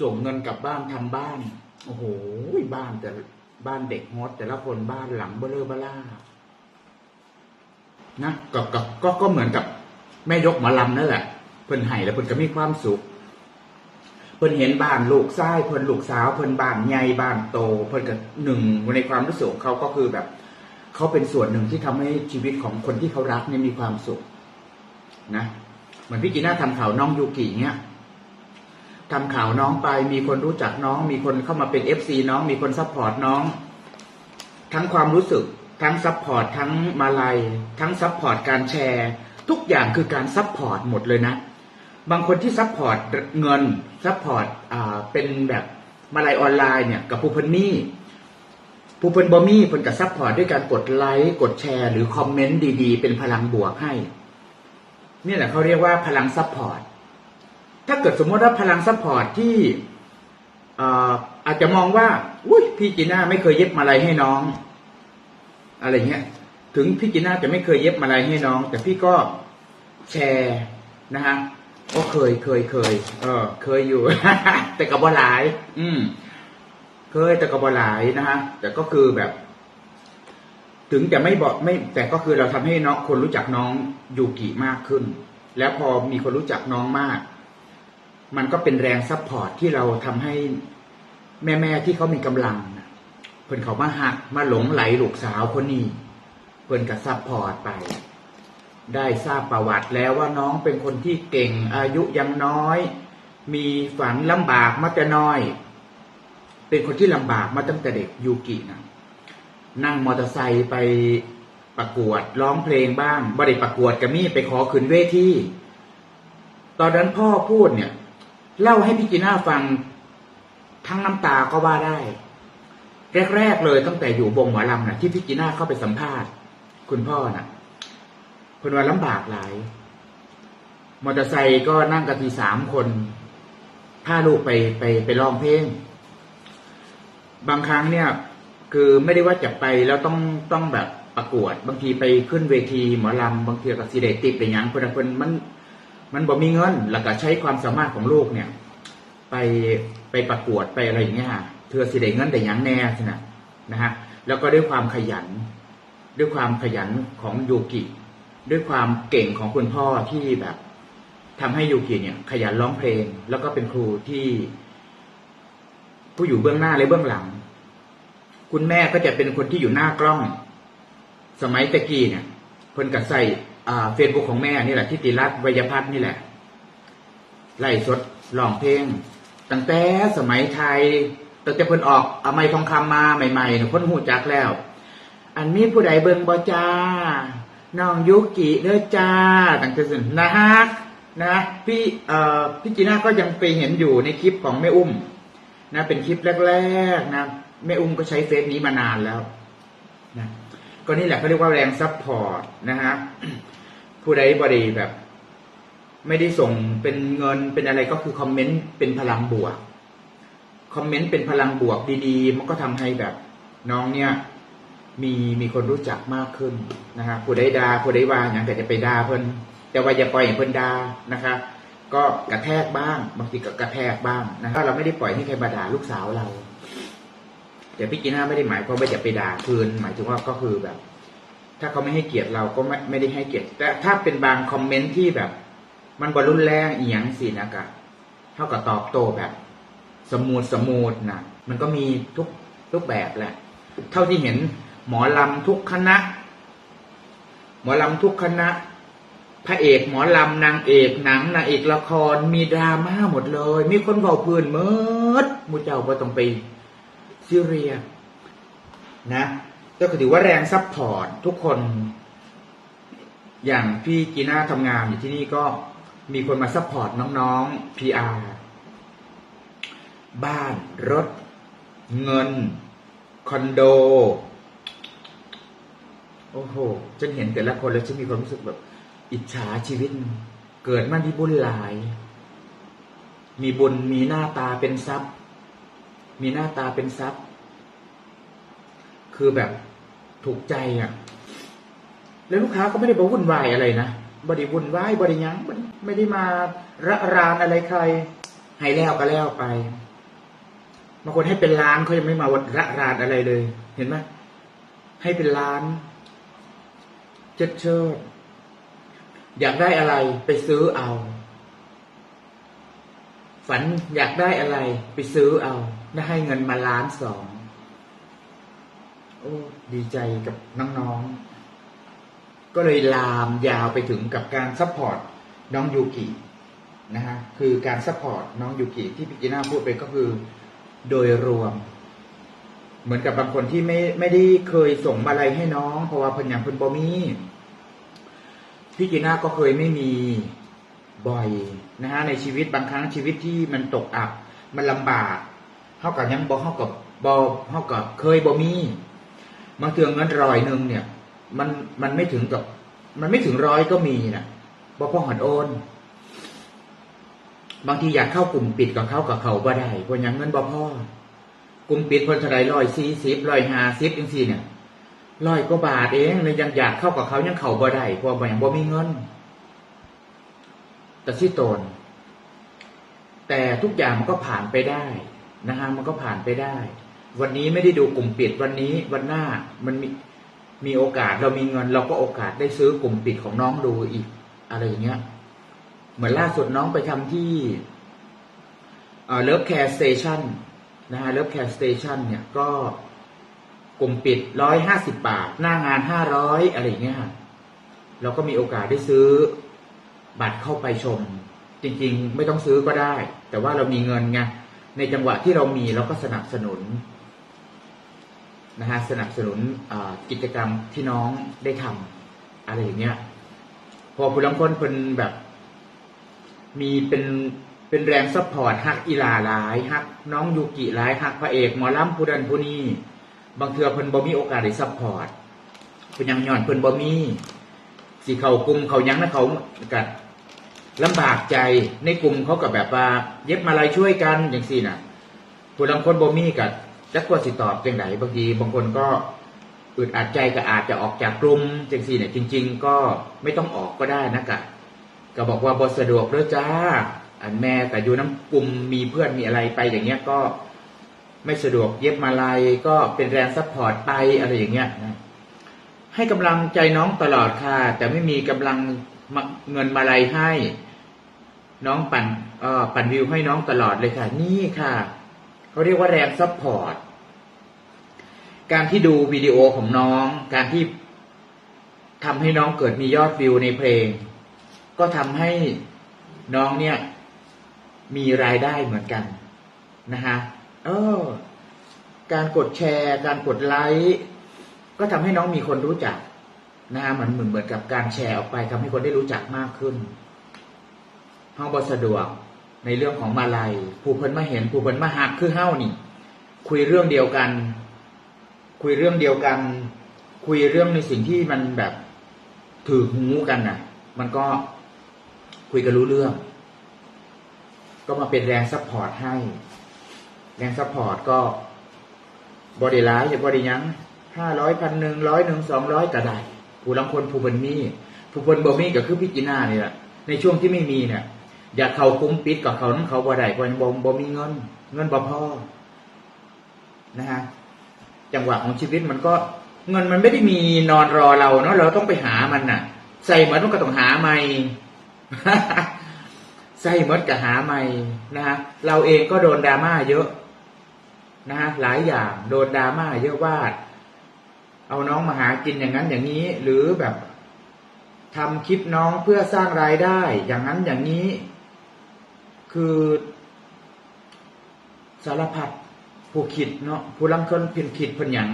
ส่งเงินกลับบ้านทำบ้าน โอ้โหบ้านแต่บ้านเด็กฮอตแต่ละคนบ้านหลังเบลอเบล่านะก็ก็ก็ก็เหมือนกับแม่ยกหมอลำนั่นแหละเพิ่นให้แล้วเพิ่นก็มีความสุขเพิ่นเห็นบ้านลูกชายเพิ่นลูกสาวเพิ่นบ้านใหญ่บ้านโต เพิ่นก็หนึ่งในความรู้สึกเขาก็คือแบบเขาเป็นส่วนหนึ่งที่ทำให้ชีวิตของคนที่เขารักเนี่ยมีความสุข นะเหมือนพี่จีน่าทำข่าวน้องยูกิเนี่ย ทำข่าวน้องไปมีคนรู้จักน้อง มีคนเข้ามาเป็นเอฟซีน้อง มีคนซัพพอร์ตน้อง ทั้งความรู้สึก ทั้งซัพพอร์ตทั้งมาลัย ทั้งซัพพอร์ตการแชร์ ทุกอย่างคือการซัพพอร์ตหมดเลยนะ บางคนที่ซัพพอร์ตเงินซัพพอร์ตเป็นแบบมาลัยออนไลน์เนี่ยกับผู้พิ่นมี่ผู้เพิ่นบอมี่เพิ่นกับซัพพอร์ตด้วยการกดไลค์กดแชร์หรือคอมเมนต์ดีๆ เป็นพลังบวกให้ นี่แหละเขาเรียกว่าพลังซัพพอร์ต ถ้าเกิดสมมติว่าพลังซัพพอร์ตที่อาจจะมองว่า อุ้ยพี่จีน่าไม่เคยเย็บมาลัยให้น้อง อะไรเงี้ย ถึงพี่จีน่าจะไม่เคยเย็บมาลัยให้น้อง แต่พี่ก็แชร์นะฮะก็เคยเคยเคย เออ เคยอยู่ แต่กับบหลาย อืม เคยแต่กับบหลายนะฮะ แต่ก็คือแบบ ถึงจะไม่บอกไม่ แต่ก็คือเราทำให้น้องคนรู้จักน้องยูกิมากขึ้น แล้วพอมีคนรู้จักน้องมาก มันก็เป็นแรงซัพพอร์ตที่เราทำให้แม่ๆที่เขามีกำลังเพิ่นเขามาหักมาหลงไหลลูกสาวคนนี้ เพิ่อนก็ซัพพอร์ตไป ได้ทราบประวัติแล้วว่าน้องเป็นคนที่เก่งอายุยังน้อย มีฝันลำบากมาแต่น้อย เป็นคนที่ลำบากมาตั้งแต่เด็กยูกินะนั่งมอเตอร์ไซค์ไปประกวดร้องเพลงบ้างบริประกวดกับมี่ไปขอขึ้นเวทีตอนนั้นพ่อพูดเนี่ย เล่าให้พี่จีน่าฟังทั้งน้ำตาก็ว่าได้ แรกๆเลยตั้งแต่อยู่วงหมอลำนะที่พี่จีน่าเข้าไปสัมภาษณ์ คุณพ่อนะ่ะคนว่าลำบากหลาย มอเตอร์ไซค์ก็นั่งกันทีสามคนพาลูกไปไปไปร้องเพลง บางครั้งเนี่ย คือไม่ได้ว่าจะไปแล้วต้องต้องแบบประกวด บางทีไปขึ้นเวทีหมอลำบางทีก็สิเดติดไปหยังเพิ่นนะเพิ่นมัน มันบ่มีเงินแล้วก็ใช้ความสามารถของลูกเนี่ย ไปไปประกวดไปอะไรอย่างเงี้ยเธอสิได้เงินแต่ยังแน่สินะนะฮะแล้วก็ด้วยความขยัน ด้วยความขยันของยูกิ ด้วยความเก่งของคุณพ่อที่แบบทำให้ยูกิเนี่ย ขยันร้องเพลง แล้วก็เป็นครูที่ ผู้อยู่เบื้องหน้าและเบื้องหลัง คุณแม่ก็จะเป็นคนที่อยู่หน้ากล้อง สมัยตะกี้เนี่ยคนกับใส่ เฟซบุ๊กของแม่นี่แหละทิติรัตน์วยพัฒน์นี่แหละ ไล่สดร้องเพลง ตั้งแต่สมัยไทยตั้งแต่เพิ่นออกเอาไม้ทองคำมาใหม่ๆเนี่ยคนหูจักแล้ว อันนี้ผู้ใดเบิ่งบ่จ้าน้องยุกิเด้อจ้าตั้งแต่สินนะฮะนะพี่เอ่อพี่จีน่าก็ยังไปเห็นอยู่ในคลิปของแม่อุ้ม นะ เป็นคลิปแรกๆนะแม่อุ้มก็ใช้เฟซนี้มานานแล้วนะ ก็นี่แหละเขาเรียกว่าแรงซัพพอร์ตนะฮะผู้ใดบริแบบ ไม่ได้ส่งเป็นเงินเป็นอะไรก็คือคอมเมนต์เป็นพลังบวกคอมเมนต์เป็นพลังบวกดีๆ มันก็ทำให้แบบ น้องเนี่ย มีมีคนรู้จักมากขึ้นนะฮะผู้ใดดาผู้ใดว่าอย่างแต่จะไปด่าเพิ่นแต่ว่าอย่าปล่อยให้เพิ่นด่านะคะก็กระแทกบ้าง บางทีก็กระแทกบ้างนะถ้าเราไม่ได้ปล่อยให้ใครมาด่าลูกสาวเรา แต่พี่จีน่าไม่ได้หมายความว่าจะไปด่าคืนหมายถึงว่าก็คือแบบ ถ้าเขาไม่ให้เกียรติเราก็ไม่ไม่ได้ให้เกียรติ แต่ถ้าเป็นบางคอมเมนต์ที่แบบ มันบรรุนแรงอีหยังสินะกะเท่ากับตอบโต้แบบ สมูทสมูทนะมันก็มีทุกทุกแบบแหละ เท่าที่เห็นหมอลำทุกคณะ หมอลำทุกคณะ พระเอกหมอลำนางเอกหนังนางเอกละครมีดราม่าหมดเลย มีคนเบาพื้นเมิดมูเจ้าบ่ต้องไป ซีเรียนะก็ถือว่าแรงซัพพอร์ตทุกคน อย่างพี่จีน่าทำงานอยู่ที่นี่ก็มีคนมาซัพพอร์ตน้องๆ PR บ้านรถ เงิน คอนโด โอ้โหฉันเห็นแต่ละคนแล้วฉันมีความรู้สึกแบบ อิจฉาชีวิต เกิดมามีบุญหลาย มีบุญมีหน้าตาเป็นทรัพย์ มีหน้าตาเป็นทรัพย์ คือแบบถูกใจอะ แล้วลูกค้าก็ไม่ได้บอกวุ่นวายอะไรนะบไดีวุ่นวายบไดีหยังไม่ได้มาระรานอะไรใคร ให้แล้วก็แล้วไปบางคนให้เป็นล้านเขายังไม่มาวัดระรานอะไรเลย เห็นไหมให้เป็นล้านเชิดเชิดอยากได้อะไรไปซื้อเอา ฝันอยากได้อะไรไปซื้อเอา ได้ให้เงินมาล้านสอง โอ้ ดีใจกับน้องๆ ก็เลยลามยาวไปถึงกับการซัพพอร์ตน้องยูกินะฮะคือการซัพพอร์ตน้องยูกิที่พี่จีน่าพูดไปก็คือโดยรวม เหมือนกับบางคนที่ไม่ไม่ได้เคยส่งอะไรให้น้อง เพราะว่าเพิ่นอย่างเพิ่นบอมีพี่จีน่าก็เคยไม่มีบ่อยนะฮะในชีวิตบางครั้งชีวิตที่มันตกอับ มันลำบาก เท่ากับยังบอเท่ากับบอเท่ากับเคยบอมีบางเทือเงินร้อยหนึ่งเนี่ย มันมันไม่ถึงกับ มันไม่ถึงร้อยก็มีนะบอพ่อหันโอน บางทีอยากเข้ากลุ่มปิดกับเขากับเขาบ่ได้เพราะยังเงินบ่พ่อกลุ่มปิดคนเท่าไรร้อยสี่สิบร้อยห้าสิบจังสี่เนี่ยร้อยกว่าบาทเองเลยยังอยากเข้ากับเขายังเขาบ่ได้เพราะว่ายังบ่มีเงินแต่ที่ตนแต่ทุกอย่างมันก็ผ่านไปได้ นะฮะมันก็ผ่านไปได้ วันนี้ไม่ได้ดูกลุ่มปิดวันนี้วันหน้ามันมีมีโอกาสเรามีเงิน เราก็โอกาสได้ซื้อกลุ่มปิดของน้องดูอีก อะไรอย่างเงี้ย เหมือนล่าสุดน้องไปทำที่เลิฟแคร์สเตชันนะฮะเลิฟแคร์สเตชันเนี่ยก็กลุ่มปิดร้อยห้าสิบบาท หน้างานห้าร้อยอะไรอย่างเงี้ยเราก็มีโอกาสได้ซื้อบัตรเข้าไปชม จริง ๆ ไม่ต้องซื้อก็ได้ แต่ว่าเรามีเงินไง ในจังหวะที่เรามีเราก็สนับสนุนนะฮะสนับสนุนกิจกรรมที่น้องได้ทำอะไรอย่างเงี้ย พอผู้ลำคนเป็นแบบ มีเป็นเป็นแรงซัพพอร์ตฮักอีลาหลายฮักน้องยูกิหลายฮักพระเอกหมอลำผู้ดันผู้นี้บางเทือเพิ่นบ่มีโอกาสได้ซัพพอร์ตเพิ่นยังย้อนเพิ่นบ่มีสิเขากลุ่มเขายังนะเขากัด ลำบากใจในกลุ่มเขากับแบบว่า เย็บมาลายช่วยกันอย่างสี่น่ะผู้ลำคนบ่มีกับจักว่าสิตอบจังไหนบางทีบางคนก็อึดอัดใจก็อาจจะออกจากกลุ่มจังสี่เนี่ยจริง ๆ ก็ไม่ต้องออกก็ได้นะกะก็บอกว่าบสะดวกเด้อจ้า อันแม่แต่อยู่น้ำกลุ่มมีเพื่อนมีอะไรไปอย่างเงี้ยก็ไม่สะดวกเย็บมาลายก็เป็นแรงซัพพอร์ตไปอะไรอย่างเงี้ยนะให้กำลังใจน้องตลอดค่ะ แต่ไม่มีกำลังเงินมาลายให้ น้องปั่นเอ่อปั่นวิวให้น้องตลอดเลยค่ะ นี่ค่ะเขาเรียกว่าแรงซัพพอร์ตการที่ดูวิดีโอของน้อง การที่ทำให้น้องเกิดมียอดวิวในเพลง ก็ทำให้น้องเนี่ย มีรายได้เหมือนกันนะฮะเออการกดแชร์ การกดไลค์ก็ทำให้น้องมีคนรู้จักนะฮะเหมือนเหมือนเหมือนกับการแชร์ออกไปทำให้คนได้รู้จักมากขึ้น เฮาบสะดวกในเรื่องของมาลัยผู้เพิ่นมาเห็นผู้เพิ่นมาหักคือเฮ้านี่ คุยเรื่องเดียวกัน คุยเรื่องเดียวกัน คุยเรื่องในสิ่งที่มันแบบถือหูกันน่ะ มันก็คุยกันรู้เรื่อง ก็มาเป็นแรงซัพพอร์ตให้ แรงซัพพอร์ตก็บอดี้ไลท์บอดี้ยังห้าร้อยพันหนึ่งร้อยหนึ่งสองร้อยก็ไดผู้ลังคนผู้บนมีผู้บนบ่มีก็คือพี่จีน่านี่แหละในช่วงที่ไม่มีเนี่ย อยากเขาคุ้มปิดกับเขานั้นเขาบ่ได้เพราะบ่บ่มีเงิน เงินบ่พอนะฮะจังหวะของชีวิตมันก็เงินมันไม่ได้มีนอนรอเราเนาะเราต้องไปหามันน่ะ ใส่เหมือนก็ต้องหาใหม่ใส่เมดกับหาใหม่นะฮะเราเองก็โดนดราม่าเยอะนะฮะหลายอย่างโดนดราม่าเยอะว่าเอาน้องมาหากินอย่างนั้นอย่างนี้ หรือแบบทำคลิปน้องเพื่อสร้างรายได้ อย่างนั้นอย่างนี้ คือสารพัดผู้คิดเนาะผู้ลังคนพินคิดเพิ่นหยัง